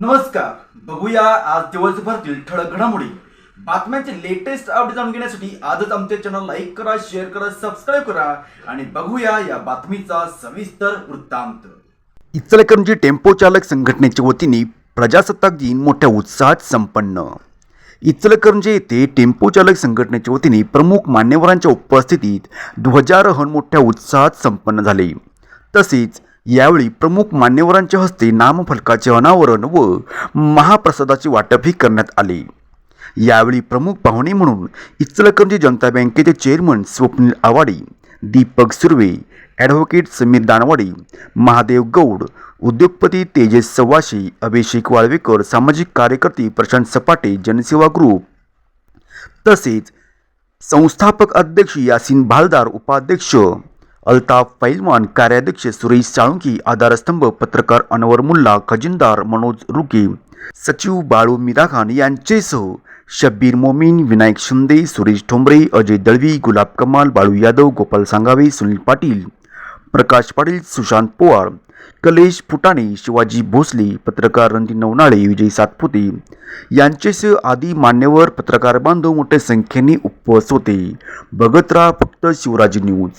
नमस्कार. बघूया आज दिवसभरातील ठळक घडामोडी. बातम्यांचे लेटेस्ट अपडेट जाणून घेण्यासाठी आजच आमच्या चॅनल लाईक करा शेअर करा सबस्क्राईब करा आणि बघूया या बातमीचा सविस्तर वृत्तांत. इचलकरंजी टेम्पो चालक संघटनेच्या वतीने प्रजासत्ताक दिन मोठ्या उत्साहात संपन्न. इचलकरंजी येथे टेम्पो चालक संघटनेच्या वतीने प्रमुख मान्यवरांच्या उपस्थितीत ध्वजारोहण मोठ्या उत्साहात संपन्न झाले. तसेच यावेळी प्रमुख मान्यवरांच्या हस्ते नामफलकाचे अनावरण व महाप्रसादाचे वाटपही करण्यात आले. यावेळी प्रमुख पाहुणे म्हणून इचलकरंजी जनता बँकेचे चेअरमन स्वप्नील आवाडी दीपक सुर्वे ॲडव्होकेट समीर दानवाडी महादेव गौड उद्योगपती तेजस सवाशी अभिषेक वाळवेकर सामाजिक कार्यकर्ते प्रशांत सपाटे जनसेवा ग्रुप. तसेच संस्थापक अध्यक्ष यासिन भालदार उपाध्यक्ष अल्ताफ पैलवान कार्याध्यक्ष सुरेश साळुंकी आधारस्तंभ पत्रकार अनवर मुल्ला खजिनदार मनोज रुके सचिव बाळू मिराखान यांचेसह शब्बीर मोमीन विनायक शिंदे सुरेश ठोंबरे अजय दळवी गुलाब कमाल बाळू यादव गोपाल सांगावे सुनील पाटील प्रकाश पाटील सुशांत पोवार कलेश फुटाणे शिवाजी भोसले पत्रकार रणजी नवनाळे विजय सातपुते यांचेसह आदी मान्यवर पत्रकार बांधव मोठ्या संख्येने उपवास होते. बघत राहा फक्त शिवराजी न्यूज.